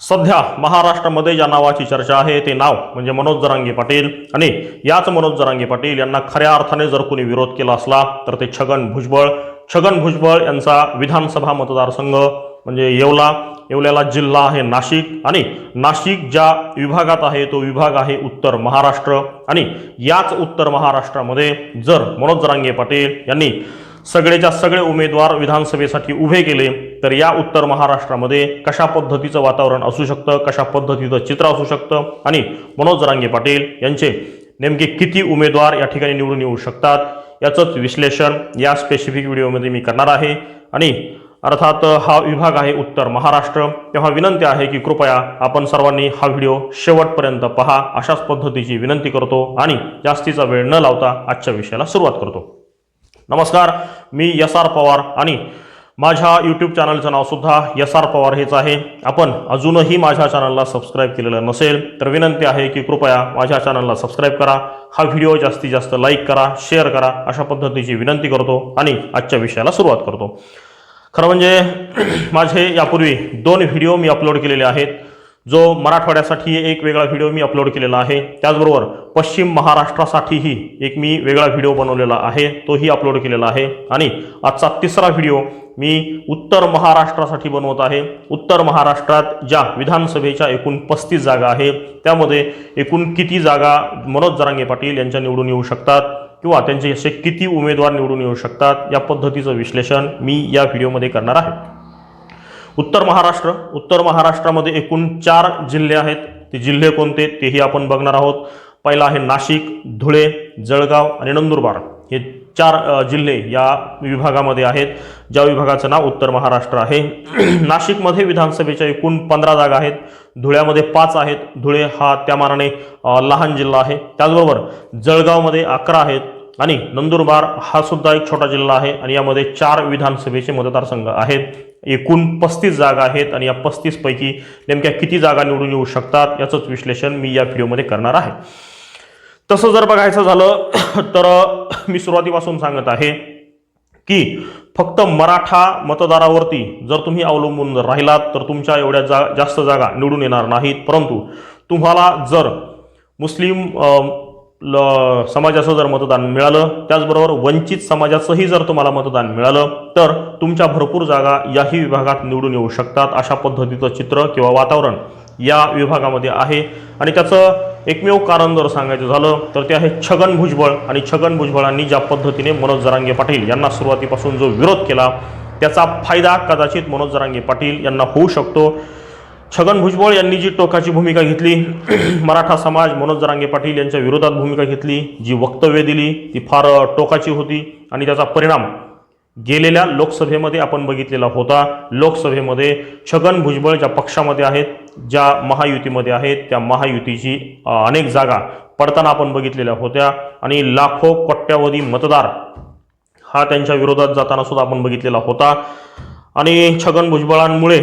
सध्या महाराष्ट्रामध्ये ज्या नावाची चर्चा आहे ते नाव म्हणजे मनोज जरांगे पाटील. आणि याच मनोज जरांगे पाटील यांना खऱ्या अर्थाने जर कोणी विरोध केला असला तर ते छगन भुजबळ. छगन भुजबळ यांचा विधानसभा मतदारसंघ म्हणजे येवला. येवल्याला जिल्हा आहे नाशिक. आणि नाशिक ज्या विभागात आहे तो विभाग आहे उत्तर महाराष्ट्र. आणि याच उत्तर महाराष्ट्रामध्ये जर मनोज जरांगे पाटील यांनी सगळेच्या सगळे उमेदवार विधानसभेसाठी उभे केले तर या उत्तर महाराष्ट्रामध्ये कशा पद्धतीचं वातावरण असू शकतं कशा पद्धतीचं चित्र असू शकतं? आणि मनोज रांगे पाटील यांचे नेमके किती उमेदवार या ठिकाणी निवडून येऊ शकतात याचंच विश्लेषण या स्पेसिफिक व्हिडिओमध्ये मी करणार आहे. आणि अर्थात हा विभाग आहे उत्तर महाराष्ट्र. तेव्हा विनंती आहे की कृपया आपण सर्वांनी हा व्हिडिओ शेवटपर्यंत पहा. अशाच पद्धतीची विनंती करतो आणि जास्तीचा वेळ न लावता आजच्या विषयाला सुरुवात करतो. नमस्कार मी एस आर पवार आणि माझ्या यूट्यूब चॅनलचं नावसुद्धा एस आर पवार हेच आहे. आपण अजूनही माझ्या चॅनलला सबस्क्राईब केलेलं नसेल तर विनंती आहे की कृपया माझ्या चॅनलला सबस्क्राईब करा. हा व्हिडिओ जास्तीत जास्त लाईक करा शेअर करा अशा पद्धतीची विनंती करतो आणि आजच्या विषयाला सुरुवात करतो. खरं म्हणजे माझे यापूर्वी दोन व्हिडिओ मी अपलोड केलेले आहेत. जो मराठवाड्यासाठी एक वेगळा व्हिडिओ मी अपलोड केलेला आहे. त्याचबरोबर पश्चिम महाराष्ट्रासाठीही एक मी वेगळा व्हिडिओ बनवलेला आहे. तोही अपलोड केलेला आहे. आणि आजचा तिसरा व्हिडिओ मी उत्तर महाराष्ट्रासाठी बनवत आहे. उत्तर महाराष्ट्रात ज्या विधानसभेच्या एकूण पस्तीस जागा आहे त्यामध्ये एकूण किती जागा मनोज जरांगे पाटील यांच्या निवडून येऊ शकतात किंवा त्यांचे असे किती उमेदवार निवडून येऊ शकतात या पद्धतीचं विश्लेषण मी या व्हिडिओमध्ये करणार आहे. उत्तर महाराष्ट्र. उत्तर महाराष्ट्रामध्ये एकूण चार जिल्हे आहेत. ते जिल्हे कोणते? तेही आपण बघणार आहोत. पहिला आहे नाशिक धुळे जळगाव आणि नंदुरबार. हे चार जिल्हे या विभागामध्ये आहेत. ज्या विभागाचं नाव उत्तर महाराष्ट्र आहे. नाशिकमध्ये विधानसभेच्या एकूण पंधरा जागा आहेत. धुळ्यामध्ये पाच आहेत. धुळे हा त्या मानाने लहान जिल्हा आहे. त्याचबरोबर जळगावमध्ये अकरा आहेत. आणि नंदुरबार हा सुद्धा एक छोटा जिल्हा आहे आणि यामध्ये चार विधानसभेचे मतदारसंघ आहेत. एकूण पस्तीस जागा आहेत आणि या पस्तीसपैकी नेमक्या किती जागा निवडून येऊ शकतात याचंच विश्लेषण मी या व्हिडिओमध्ये करणार आहे. तसं जर बघायचं झालं तर मी सुरुवातीपासून सांगत आहे की फक्त मराठा मतदारावरती जर तुम्ही अवलंबून जर राहिलात तर तुमच्या एवढ्या जा जास्त जागा निवडून येणार नाहीत. परंतु तुम्हाला जर मुस्लिम ल समाजाचं जर मतदान मिळालं त्याचबरोबर वंचित समाजाचंही जर तुम्हाला मतदान मिळालं तर तुमच्या भरपूर जागा याही विभागात निवडून येऊ शकतात अशा पद्धतीचं चित्र किंवा वातावरण या विभागामध्ये आहे. आणि त्याचं एकमेव कारण जर सांगायचं झालं तर ते आहे छगन भुजबळ. आणि छगन भुजबळांनी ज्या पद्धतीने मनोज जरांगे पाटील यांना सुरुवातीपासून जो विरोध केला त्याचा फायदा कदाचित मनोज जरांगे पाटील यांना होऊ शकतो. छगन भुजबळ यांनी जी टोकाची भूमिका घेतली मराठा समाज मनोज जरांगे पाटील यांच्या विरोधात भूमिका घेतली जी वक्तव्य दिली ती फार टोकाची होती आणि त्याचा परिणाम गेलेल्या लोकसभेमध्ये आपण बघितलेला होता. लोकसभेमध्ये छगन भुजबळ ज्या पक्षामध्ये आहेत ज्या महायुतीमध्ये आहेत त्या महायुतीची अनेक जागा पडताना आपण बघितलेल्या होत्या आणि लाखो कोट्यावधी मतदार हा त्यांच्या विरोधात जाताना सुद्धा आपण बघितलेला होता. आणि छगन भुजबळांमुळे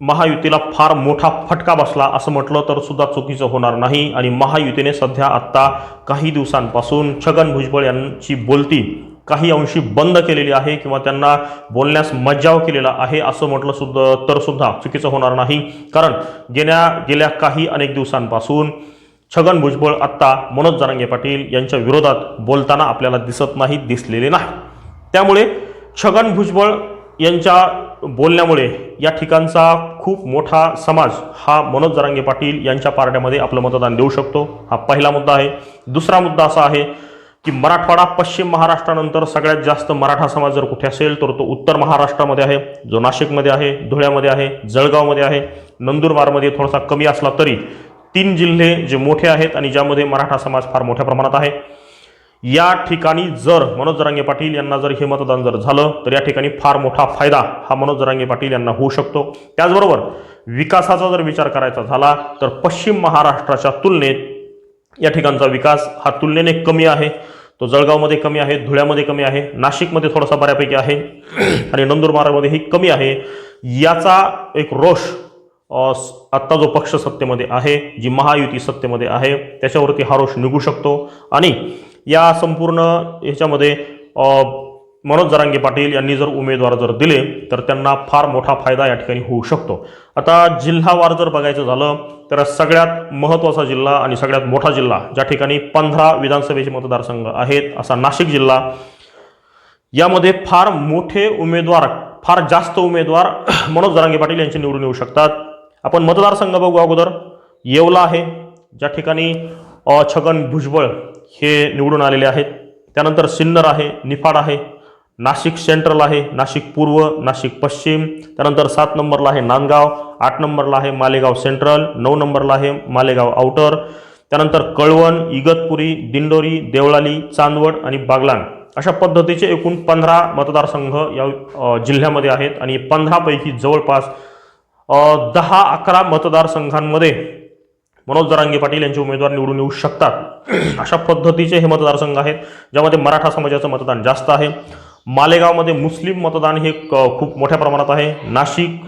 महायुतीला फार मोठा फटका बसला असं म्हटलं तर सुद्धा चुकीचं होणार नाही. आणि महायुतीने सध्या आत्ता काही दिवसांपासून छगन भुजबळ यांची बोलती काही अंशी बंद केलेली आहे किंवा त्यांना बोलण्यास मज्जाव केलेला आहे असं म्हटलं सुद्धा तर सुद्धा चुकीचं होणार नाही. कारण गेल्या गेल्या काही अनेक दिवसांपासून छगन भुजबळ आत्ता मनोज जरांगे पाटील यांच्या विरोधात बोलताना आपल्याला दिसत नाही दिसलेले नाही. त्यामुळे छगन भुजबळ यांच्या बोलण्यामुळे या ठिकाणचा खूप मोठा समाज हा मनोज जरांगे पाटील यांच्या पार्ट्यामध्ये आपलं मतदान देऊ शकतो. हा पहिला मुद्दा आहे. दुसरा मुद्दा असा आहे की मराठवाडा पश्चिम महाराष्ट्रानंतर सगळ्यात जास्त मराठा समाज जर कुठे असेल तर तो उत्तर महाराष्ट्रामध्ये आहे जो नाशिकमध्ये आहे धुळ्यामध्ये आहे जळगावमध्ये आहे नंदुरबारमध्ये थोडासा कमी असला तरी तीन जिल्हे जे मोठे आहेत आणि ज्यामध्ये मराठा समाज फार मोठ्या प्रमाणात आहे. या ठिकाणी जर मनोज जरांगे पाटील यांना जर हे मतदान जर झालं तर या ठिकाणी फार मोठा फायदा हा मनोज जरांगे पाटील यांना होऊ शकतो. त्याचबरोबर विकासाचा जर विचार करायचा झाला तर पश्चिम महाराष्ट्राच्या तुलनेत या ठिकाणचा विकास हा तुलनेने कमी आहे. तो जळगावमध्ये कमी आहे धुळ्यामध्ये कमी आहे नाशिकमध्ये थोडासा बऱ्यापैकी आहे आणि नंदुरबारमध्येही कमी आहे. याचा एक रोष आत्ता जो पक्ष सत्तेमध्ये आहे जी महायुती सत्तेमध्ये आहे त्याच्यावरती हा रोष निघू शकतो. आणि या संपूर्ण ह्याच्यामध्ये मनोज जरांगे पाटील यांनी जर उमेदवार जर दिले तर त्यांना फार मोठा फायदा या ठिकाणी होऊ शकतो. आता जिल्हावार जर बघायचं झालं तर सगळ्यात महत्त्वाचा जिल्हा आणि सगळ्यात मोठा जिल्हा ज्या ठिकाणी पंधरा विधानसभेचे मतदारसंघ आहेत असा नाशिक जिल्हा. यामध्ये फार मोठे उमेदवार फार जास्त उमेदवार मनोज जरांगे पाटील यांचे निवडून येऊ शकतात. आपण मतदारसंघ बघू अगोदर. येवला आहे. ज्या ठिकाणी छगन भुजबळ हे निवडून आलेले आहेत. त्यानंतर सिन्नर आहे निफाड आहे नाशिक सेंट्रल आहे नाशिक पूर्व नाशिक पश्चिम. त्यानंतर सात नंबरला आहे नांदगाव आठ नंबरला आहे मालेगाव सेंट्रल नऊ नंबरला आहे मालेगाव आउटर. त्यानंतर कळवण इगतपुरी दिंडोरी देवळाली चांदवड आणि बागलाण अशा पद्धतीचे एकूण पंधरा मतदारसंघ या जिल्ह्यामध्ये आहेत. आणि पंधरापैकी जवळपास दहा अकरा मतदारसंघांमध्ये मनोज जरांगे पाटील यांचे उमेदवार निवडून येऊ शकतात. अशा पद्धतीचे हे मतदारसंघ आहेत ज्यामध्ये मराठा समाजाचं मतदान जास्त आहे. मालेगावमध्ये मुस्लिम मतदान हे क- खूप मोठ्या प्रमाणात आहे. नाशिक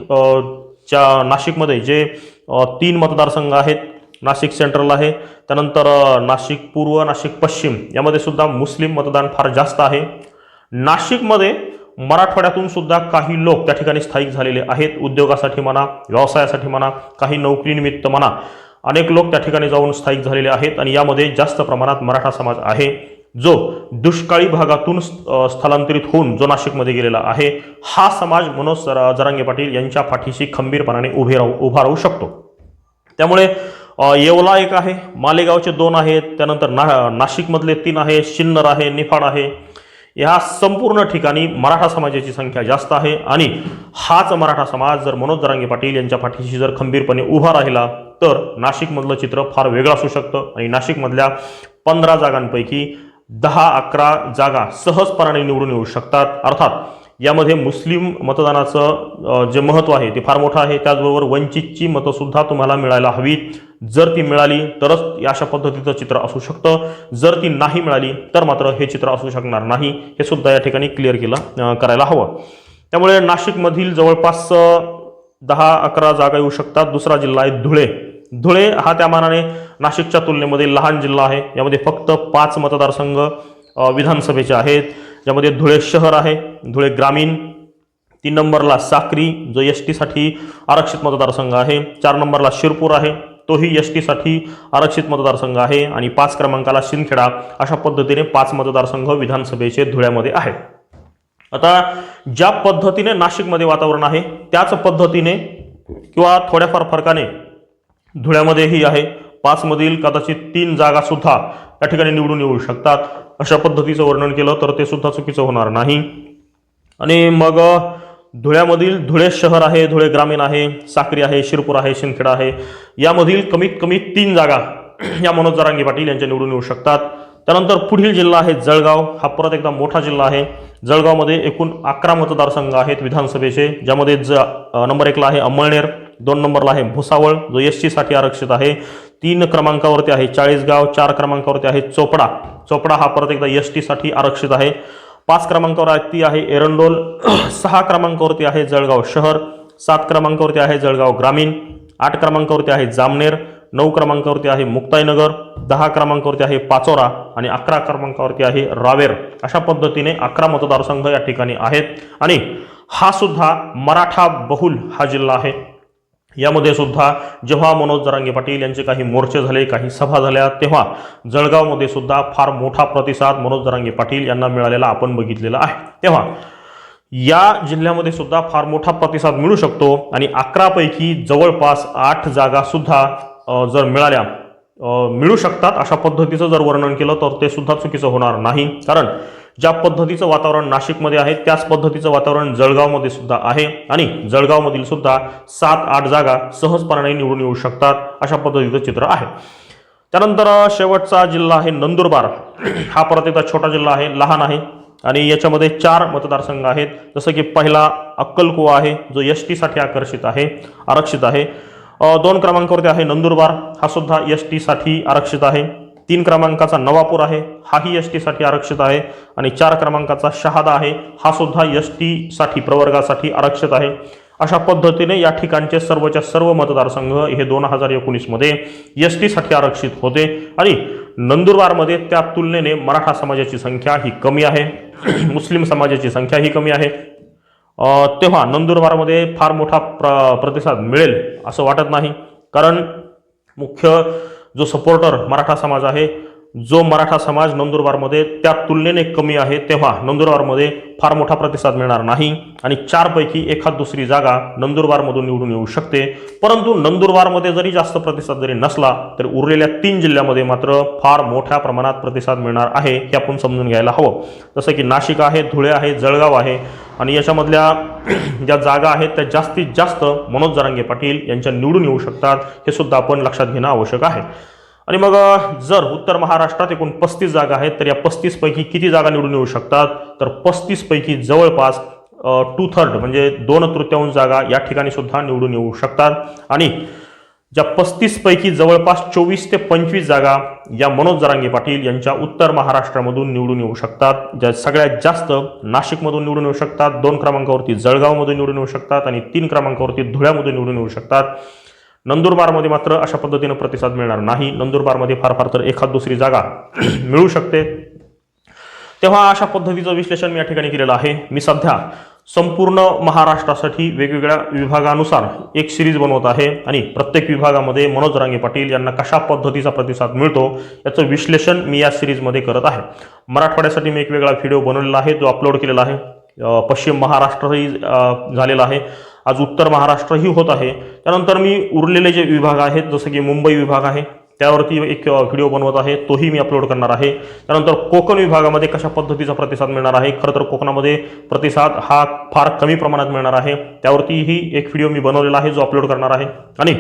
च्या नाशिकमध्ये जे तीन मतदारसंघ आहेत नाशिक सेंट्रल आहे. त्यानंतर नाशिक पूर्व नाशिक पश्चिम यामध्ये सुद्धा मुस्लिम मतदान फार जास्त आहे. नाशिकमध्ये मराठवाड्यातून सुद्धा काही लोक त्या ठिकाणी स्थायिक झालेले आहेत. उद्योगासाठी म्हणा व्यवसायासाठी म्हणा काही नोकरीनिमित्त म्हणा अनेक लोक त्या ठिकाणी जाऊन स्थायिक झालेले आहेत आणि यामध्ये जास्त प्रमाणात मराठा समाज आहे जो दुष्काळी भागातून स्थलांतरित होऊन जो नाशिकमध्ये गेलेला आहे हा समाज मनोज सर- जरांगे पाटील यांच्या पाठीशी खंबीरपणाने उभे राहू उभा राहू शकतो. त्यामुळे येवला एक आहे मालेगावचे दोन आहेत त्यानंतर ना नाशिकमधले तीन आहे शिन्नर आहे निफाड आहे या संपूर्ण ठिकाणी मराठा समाजाची संख्या जास्त आहे. आणि हाच मराठा समाज जर मनोज जरांगे पाटील यांच्या पाठीशी जर खंबीरपणे उभा राहिला तर नाशिकमधलं चित्र फार वेगळं असू शकतं. आणि नाशिकमधल्या पंधरा जागांपैकी दहा अकरा जागा सहजपणाने निवडून येऊ शकतात. अर्थात यामध्ये मुस्लिम मतदानाचं जे महत्त्व आहे ते फार मोठं आहे. त्याचबरोबर वंचितची मतंसुद्धा तुम्हाला मिळायला हवीत. जर ती मिळाली तरच अशा पद्धतीचं चित्र असू शकतं. जर ती नाही मिळाली तर मात्र हे चित्र असू शकणार नाही. हे सुद्धा या ठिकाणी क्लिअर केलं करायला हवं. त्यामुळे नाशिकमधील जवळपास दहा अकरा जागा येऊ शकतात. दुसरा जिल्हा आहे धुळे. धुळे हा त्या मानाने नाशिकच्या तुलनेमध्ये लहान जिल्हा आहे. यामध्ये फक्त पाच मतदारसंघ विधानसभेचे आहेत. ज्यामध्ये धुळे शहर आहे धुळे ग्रामीण तीन नंबरला साक्री जो एस टीसाठी आरक्षित मतदारसंघ आहे चार नंबरला शिरपूर आहे तोही एस टीसाठी आरक्षित मतदारसंघ आहे आणि पाच क्रमांकाला शिंदखेडा अशा पद्धतीने पाच मतदारसंघ विधानसभेचे धुळ्यामध्ये आहेत. आता ज्या पद्धतीने नाशिकमध्ये वातावरण आहे त्याच पद्धतीने किंवा थोड्याफार फरकाने धुळ्यामध्येही आहे. पाचमधील कदाचित तीन जागा सुद्धा या ठिकाणी निवडून येऊ शकतात. अशा पद्धतीचं वर्णन केलं तर ते सुद्धा चुकीचं होणार नाही. आणि मग धुळ्यामधील धुळे शहर आहे धुळे ग्रामीण आहे साक्री आहे शिरपूर आहे शिंदखेडा आहे. यामधील कमीत कमी तीन जागा या मनोज जरांगे पाटील यांच्या निवडून येऊ शकतात. त्यानंतर पुढील जिल्हा आहे जळगाव. हा परत एकदा मोठा जिल्हा आहे. जळगावमध्ये एकूण अकरा मतदारसंघ आहेत विधानसभेचे ज्यामध्ये ज नंबर एकला आहे अंमळनेर दोन नंबरला आहे भुसावळ जो एससाठी आरक्षित आहे. तीन क्रमांकावरती आहे. चाळीसगाव चार क्रमांकावरती आहे. चोपडा. चोपडा हा परत एकदा एस टीसाठी आरक्षित आहे. पाच क्रमांकावर ती आहे एरंडोल. सहा क्रमांकावरती आहे जळगाव शहर. सात क्रमांकावरती आहे जळगाव ग्रामीण. आठ क्रमांकावरती आहे जामनेर. नऊ क्रमांकावरती आहे मुक्ताईनगर. दहा क्रमांकावरती आहे पाचोरा आणि अकरा क्रमांकावरती आहे रावेर. अशा पद्धतीने अकरा मतदारसंघ या ठिकाणी आहेत. आणि हा सुद्धा मराठा बहुल हा जिल्हा आहे. यामध्ये सुद्धा जेव्हा मनोज जरांगे पाटील यांचे काही मोर्चे झाले काही सभा झाल्या तेव्हा जळगावमध्ये सुद्धा फार मोठा प्रतिसाद मनोज जरांगे पाटील यांना मिळालेला आपण बघितलेला आहे. तेव्हा या जिल्ह्यामध्ये सुद्धा फार मोठा प्रतिसाद मिळू शकतो आणि अकरापैकी जवळपास आठ जागा सुद्धा जर मिळाल्या मिळू शकतात. अशा पद्धतीचं जर वर्णन केलं तर ते सुद्धा चुकीचं होणार नाही. कारण ज्या पद्धतीचं वातावरण नाशिकमध्ये आहे त्याच पद्धतीचं वातावरण जळगावमध्ये सुद्धा आहे आणि जळगावमधील सुद्धा सात आठ जागा सहजपणाने निवडून येऊ शकतात अशा पद्धतीचं चित्र आहे. त्यानंतर शेवटचा जिल्हा आहे नंदुरबार. हा परत एकदा छोटा जिल्हा आहे लहान आहे आणि याच्यामध्ये चार मतदारसंघ आहेत. जसं की पहिला अक्कलकुवा आहे जो एस टीसाठी आकर्षित आहे आरक्षित आहे. दोन क्रमांकावरती आहे नंदुरबार. हा सुद्धा एस टीसाठी आरक्षित आहे. तीन क्रमांकाचा नवापूर आहे हाही एस टीसाठी आरक्षित आहे आणि चार क्रमांकाचा शहादा आहे हा सुद्धा एस टीसाठी प्रवर्गासाठी आरक्षित आहे. अशा पद्धतीने या ठिकाणचे सर्वच्या सर्व मतदारसंघ हे दोन हजार एकोणीसमध्ये एस टीसाठी आरक्षित होते आणि नंदुरबारमध्ये त्या तुलनेने मराठा समाजाची संख्या ही कमी आहे मुस्लिम समाजाची संख्या ही कमी आहे. तेव्हा नंदुरबारमध्ये फार मोठा प्र प्रतिसाद मिळेल असं वाटत नाही कारण मुख्य जो सपोर्टर मराठा समाज आहे जो मराठा समाज नंदुरबारमध्ये त्या तुलनेने कमी आहे तेव्हा नंदुरबारमध्ये फार मोठा प्रतिसाद मिळणार नाही आणि चारपैकी एखाद दुसरी जागा नंदुरबारमधून निवडून येऊ शकते. परंतु नंदुरबारमध्ये जरी जास्त प्रतिसाद जरी नसला तरी उरलेल्या तीन जिल्ह्यामध्ये मात्र फार मोठ्या प्रमाणात प्रतिसाद मिळणार आहे हे आपण समजून घ्यायला हवं. जसं की नाशिक आहे धुळे आहे जळगाव आहे. आणि याच्यामधल्या ज्या जागा आहेत त्या जास्तीत जास्त मनोज जरांगे पाटील यांच्या निवडून येऊ शकतात हे सुद्धा आपण लक्षात घेणं आवश्यक आहे. आणि मग जर उत्तर महाराष्ट्रात एकूण पस्तीस जागा आहेत तर या पस्तीसपैकी किती जागा निवडून येऊ शकतात? तर पस्तीसपैकी जवळपास टू थर्ड म्हणजे दोन तृतीयांश जागा या ठिकाणी सुद्धा निवडून येऊ शकतात. आणि ज्या पस्तीसपैकी जवळपास चोवीस ते पंचवीस जागा या मनोज जरांगे पाटील यांच्या उत्तर महाराष्ट्रामधून निवडून येऊ शकतात. ज्या सगळ्यात जास्त नाशिकमधून निवडून येऊ शकतात. दोन क्रमांकावरती जळगावमधून निवडून येऊ शकतात आणि तीन क्रमांकावरती धुळ्यामधून निवडून येऊ शकतात. नंदुरबारमध्ये मात्र अशा पद्धतीनं प्रतिसाद मिळणार नाही. नंदुरबारमध्ये फार फार तर एखाद दुसरी जागा मिळू शकते. तेव्हा अशा पद्धतीचं विश्लेषण मी या ठिकाणी केलेलं आहे. मी सध्या संपूर्ण महाराष्ट्रासाठी वेगवेगळ्या विभागानुसार एक सिरीज बनवत आहे आणि प्रत्येक विभागामध्ये मनोज रांगे पाटील यांना कशा पद्धतीचा प्रतिसाद मिळतो याचं विश्लेषण मी या सिरीजमध्ये करत आहे. मराठवाड्यासाठी मी एक वेगळा व्हिडिओ बनवलेला आहे जो अपलोड केलेला आहे. पश्चिम महाराष्ट्रही झालेला आहे. आज उत्तर महाराष्ट्रही होत आहे. त्यानंतर मी उरलेले जे विभाग आहेत जसं की मुंबई विभाग आहे त्यावरती एक व्हिडिओ बनवत आहे. तोही मी अपलोड करणार आहे. त्यानंतर कोकण विभागामध्ये कशा पद्धतीचा प्रतिसाद मिळणार आहे? खरं तर कोकणामध्ये प्रतिसाद हा फार कमी प्रमाणात मिळणार आहे. त्यावरतीही एक व्हिडिओ मी बनवलेला आहे जो अपलोड करणार आहे. आणि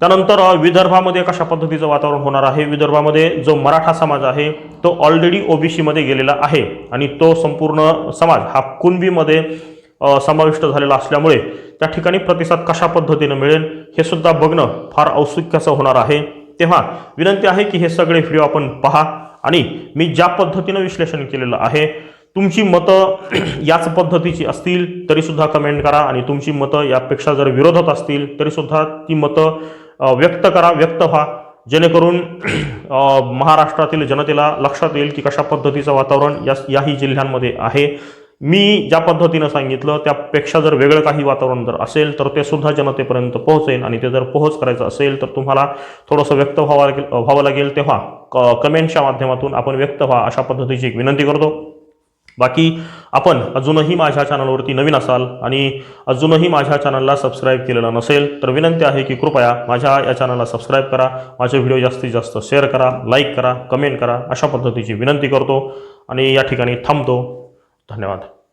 त्यानंतर विदर्भामध्ये कशा पद्धतीचं वातावरण होणार आहे? विदर्भामध्ये जो मराठा समाज आहे तो ऑलरेडी ओबीसीमध्ये गेलेला आहे. आणि तो संपूर्ण समाज हा कुणबीमध्ये समाविष्ट झालेला असल्यामुळे त्या ठिकाणी प्रतिसाद कशा पद्धतीनं मिळेल हे सुद्धा बघणं फार औत्सुक्याचं होणार आहे. तेव्हा विनंती आहे की हे सगळे व्हिडिओ आपण पहा. आणि मी ज्या पद्धतीनं विश्लेषण केलेलं आहे तुमची मतं याच पद्धतीची असतील तरीसुद्धा कमेंट करा. आणि तुमची मतं यापेक्षा जर विरोधात असतील तरीसुद्धा ती मतं व्यक्त करा व्यक्त व्हा. जेणेकरून महाराष्ट्रातील जनतेला लक्षात येईल की कशा पद्धतीचं वातावरण या याही जिल्ह्यांमध्ये आहे. मी ज्या पद्धतीनं सांगितलं त्यापेक्षा जर वेगळं काही वातावरण जर असेल तर ते सुद्धा जनतेपर्यंत पोहोचेल आणि ते जर पोहोच करायचं असेल तर तुम्हाला थोडंसं व्यक्त व्हावं लागेल व्हावं लागेल तेव्हा क कमेंटच्या माध्यमातून आपण व्यक्त व्हा अशा पद्धतीची एक विनंती करतो. बाकी आपण अजूनही माझ्या चॅनलवरती नवीन असाल आणि अजूनही माझ्या चॅनलला सबस्क्राईब केलेलं नसेल तर विनंती आहे की कृपया माझ्या या चॅनलला सबस्क्राईब करा माझे व्हिडिओ जास्तीत जास्त शेअर करा लाईक करा कमेंट करा अशा पद्धतीची विनंती करतो. आणि या ठिकाणी थांबतो. धन्यवाद.